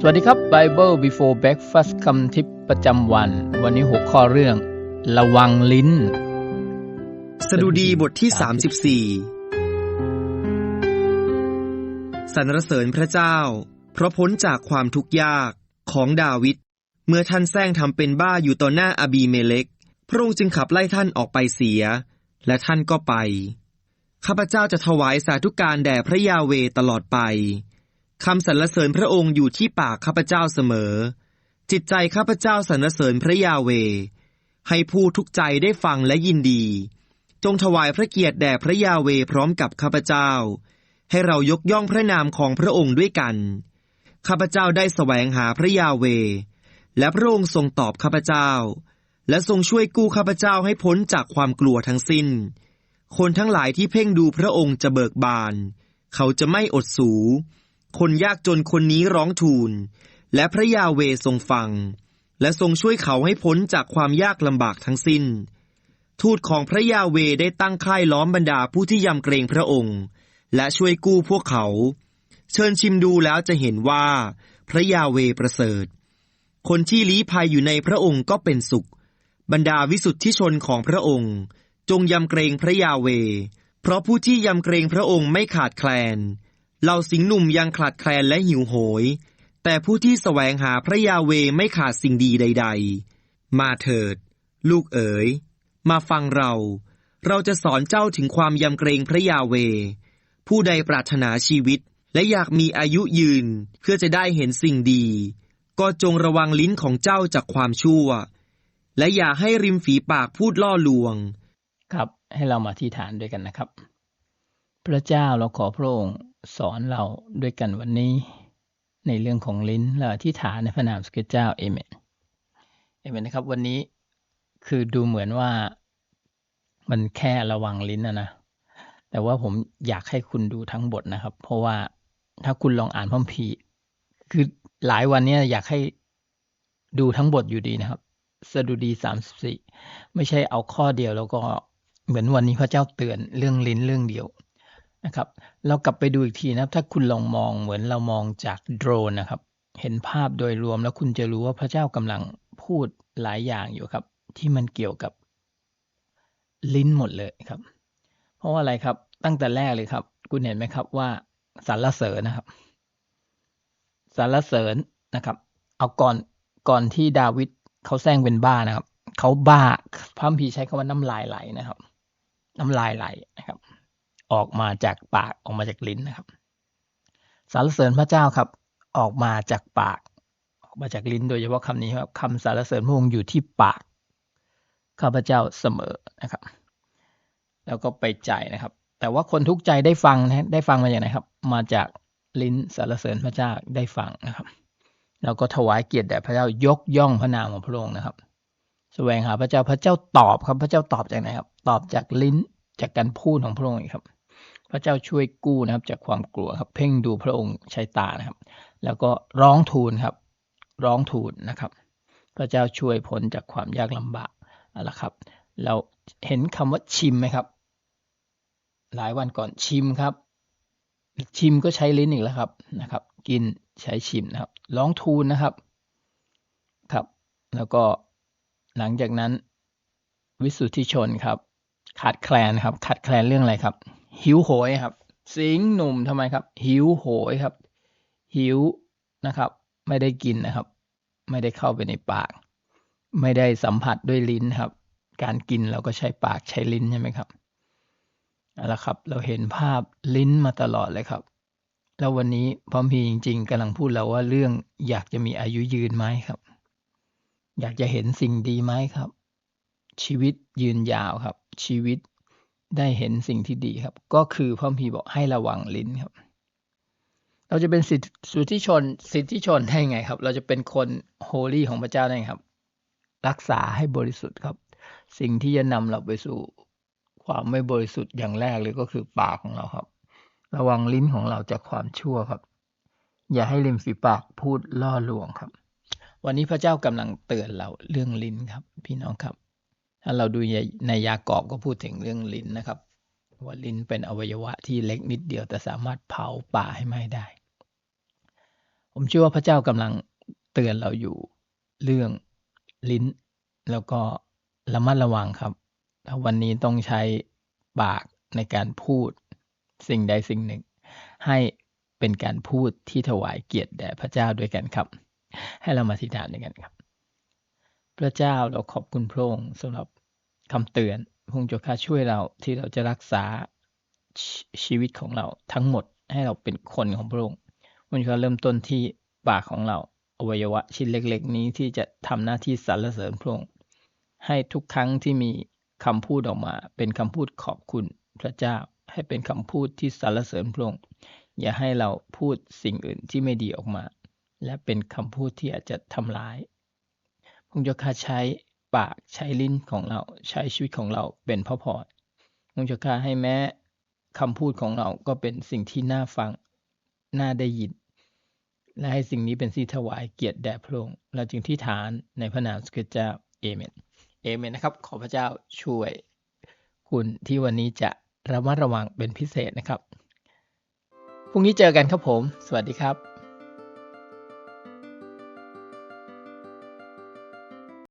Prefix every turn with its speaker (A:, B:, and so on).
A: สวัสดีครับ Bible Before Breakfast คำทิปประจำวัน วันนี้หัวข้อเรื่อง ระวังลิ้น
B: สดุดีบทที่ 34 สรรเสริญพระเจ้า เพราะพ้นจากความทุกข์ยากของดาวิดเมื่อท่านแซงทำเป็นบ้าอยู่ต่อหน้าอาบีเมเลกพระองค์จึงขับไล่ท่านออกไปเสีย และท่านก็ไป ข้าพเจ้าจะถวายสาธุการแด่พระยาเวตลอดไป คำสรรเสริญพระองค์อยู่ที่ปากข้าพเจ้าเสมอ จิตใจข้าพเจ้าสรรเสริญพระยาเว ให้ผู้ทุกใจได้ฟังและยินดี จงถวายพระเกียรติแด่พระยาเวพร้อมกับข้าพเจ้า ให้เรายกย่องพระนามของพระองค์ด้วยกัน ข้าพเจ้าได้แสวงหาพระยาเว และพระองค์ทรงตอบข้าพเจ้า และทรงช่วยกู้ข้าพเจ้าให้พ้นจากความกลัวทั้งสิ้น คนทั้งหลายที่เพ่งดูพระองค์จะเบิกบาน เขาจะไม่อดสู คนยากจนคนนี้ร้องทูล และพระยาเวทรงฟัง และทรงช่วยเขาให้พ้นจากความยากลำบากทั้งสิ้น ทูตของพระยาเวได้ตั้งค่ายล้อมบรรดาผู้ที่ยำเกรงพระองค์ และช่วยกู้พวกเขา เชิญชิมดูแล้วจะเห็นว่า พระยาเวประเสริฐ คนที่ลี้ภัยอยู่ในพระองค์ก็เป็นสุข บรรดาวิสุทธิชนของพระองค์ จงยำเกรงพระยาเว เพราะผู้ที่ยำเกรงพระองค์ไม่ขาดแคลน เหล่าสิงหนุ่มยังขาดแคลนและหิวโหย แต่ผู้ที่แสวงหาพระยาเวไม่ขาดสิ่งดีใด ๆ มาเถิด ลูกเอ๋ย มาฟังเรา เราจะสอนเจ้าถึงความยำเกรงพระยาเว ผู้ใดปรารถนาชีวิตและอยากมีอายุยืนเพื่อจะได้เห็นสิ่งดี ก็จงระวังลิ้นของเจ้าจากความชั่ว และอย่าให้ริมฝีปากพูดล่อลวง
A: ครับให้เรามาที่ฐานด้วยกันนะครับ พระเจ้าเราขอพระองค์ สอนเราด้วยกันวันนี้ ในเรื่องของลิ้นและอธิษฐานในพระนามสเกเจ้าเอเมนเอเมนนะครับ วันนี้คือดูเหมือนว่ามันแค่ระวังลิ้นนะนะแต่ว่าผมอยากให้คุณดูทั้งบทนะครับ เพราะว่าถ้าคุณลองอ่านพระคัมภีร์คือหลายวันเนี้ยอยากให้ดูทั้งบทอยู่ดีนะครับ สดุดีสามสิบสี่ไม่ใช่เอาข้อเดียวแล้วก็เหมือนวันนี้พระเจ้าเตือนเรื่องลิ้นเรื่องเดียว นะครับ เรากลับไปดูอีกทีนะครับ ถ้าคุณลองมองเหมือนเรามองจากโดรนนะครับ เห็นภาพโดยรวมแล้วคุณจะรู้ว่าพระเจ้ากำลังพูดหลายอย่างอยู่ครับ ที่มันเกี่ยวกับลิ้นหมดเลยครับ เพราะว่าอะไรครับตั้งแต่แรกเลยครับ คุณเห็นไหมครับว่าสรรเสริญนะครับสรรเสริญนะครับ เอาก่อนก่อนที่ดาวิดเขาแซงเป็นบ้านะครับเขาบ้าพระมีใช้คำว่าน้ำลายไหลนะครับ น้ำลายไหลนะครับ ออกมาจากปากออกมาจากลิ้นนะครับสรรเสริญพระเจ้าครับ ออกมาจากปาก ออกมาจากลิ้นโดยเฉพาะคำนี้ครับคำสรรเสริญพระองค์อยู่ที่ปากข้าพเจ้าเสมอนะครับ แล้วก็ไปใจนะครับ แต่ว่าคนทุกใจได้ฟังนะได้ฟังมาอย่างไรครับ มาจากลิ้นสรรเสริญพระเจ้าได้ฟังนะครับ แล้วก็ถวายเกียรติแด่พระเจ้ายกย่องพระนามของพระองค์นะครับแสวงหาพระเจ้าพระเจ้าตอบครับ พระเจ้าตอบจากไหนครับ ตอบจากลิ้นจากการพูดของพระองค์ครับ พระเจ้าช่วยกู้นะครับ จากความกลัวครับเพ่งดูพระองค์ใช้ตานะครับ แล้วก็ร้องทูลครับ ร้องทูลนะครับ พระเจ้าช่วยพ้นจากความยากลำบากอาละครับ เราเห็นคำว่าชิมไหมครับ หลายวันก่อนชิมครับ ชิมก็ใช้ลิ้นอีกแล้วครับนะครับ กินใช้ชิมนะครับ ร้องทูลนะครับครับ แล้วก็หลังจากนั้นวิสุทธิชนครับ ขาดแคลนครับ ขาดแคลนเรื่องอะไรครับ หิวโหยครับ สิงหนุ่มทำไมครับ หิวโหยครับ หิวนะครับ ไม่ได้กินนะครับ ไม่ได้เข้าไปในปาก ไม่ได้สัมผัสด้วยลิ้นครับ การกินเราก็ใช้ปากใช้ลิ้นใช่ไหมครับเอาละครับ เราเห็นภาพลิ้นมาตลอดเลยครับ แล้ววันนี้พอมพีจริง ๆกำลังพูดเราว่าเรื่องอยากจะมีอายุยืนไหมครับ อยากจะเห็นสิ่งดีไหมครับ ชีวิตยืนยาวครับ ชีวิต ได้เห็นสิ่งที่ดีครับ ก็คือพระพีบอกให้ระวังลิ้นครับ เราจะเป็นสิทธิชน สิทธิชนได้ไงครับ เราจะเป็นคนโฮลี่ของพระเจ้าได้ครับ รักษาให้บริสุทธิ์ครับ สิ่งที่จะนำเราไปสู่ความไม่บริสุทธิ์อย่างแรกเลยก็คือปากของเราครับ ระวังลิ้นของเราจากความชั่วครับ อย่าให้ริมฝีปากพูดล่อลวงครับ วันนี้พระเจ้ากำลังเตือนเราเรื่องลิ้นครับ พี่น้องครับ ถ้าเราดูในยากอบก็พูดถึงเรื่องลิ้นนะครับ ว่าลิ้นเป็นอวัยวะที่เล็กนิดเดียว แต่สามารถเผาป่าให้ไหม้ได้ ผมเชื่อว่าพระเจ้ากำลังเตือนเราอยู่เรื่องลิ้น แล้วก็ระมัดระวังครับถ้าวันนี้ต้องใช้ปากในการพูดสิ่งใดสิ่งหนึ่ง ให้เป็นการพูดที่ถวายเกียรติแด่พระเจ้าด้วยกันครับ ให้เรามาอธิษฐานด้วยกันครับ พระเจ้าเราขอบคุณพระองค์สำหรับคำเตือนพระองค์เจ้าข้าช่วยเราที่เราจะรักษาชชีวิตของเราทั้งหมดให้เราเป็นคนของพระองค์พระองค์เจ้าเริ่มต้นที่ปากของเราอวัยวะชิ้นเล็ก ๆ นี้ที่จะทำหน้าที่สรรเสริญพระองค์ให้ทุกครั้งที่มีคำพูดออกมา เป็นคำพูดขอบคุณพระเจ้าให้เป็นคำพูดที่สรรเสริญพระองค์อย่าให้เราพูดสิ่งอื่นที่ไม่ดีออกมา และเป็นคำพูดที่อาจจะทำร้าย องค์เจ้าข้าใช้ปากใช้ลิ้นของเราใช้ชีวิตของเราเป็นพระพรองค์เจ้าข้าให้แม้คำพูดของเราก็เป็นสิ่งที่น่าฟังน่าได้ยิน และให้สิ่งนี้เป็นสิ่งถวายเกียรติแด่พระองค์เราจึงที่ฐานในพระนามสกิเจ้าเอเมนเอเมนนะครับ ขอพระเจ้าช่วย คุณที่วันนี้จะระมัดระวังเป็นพิเศษนะครับพรุ่งนี้เจอกันครับผม สวัสดีครับ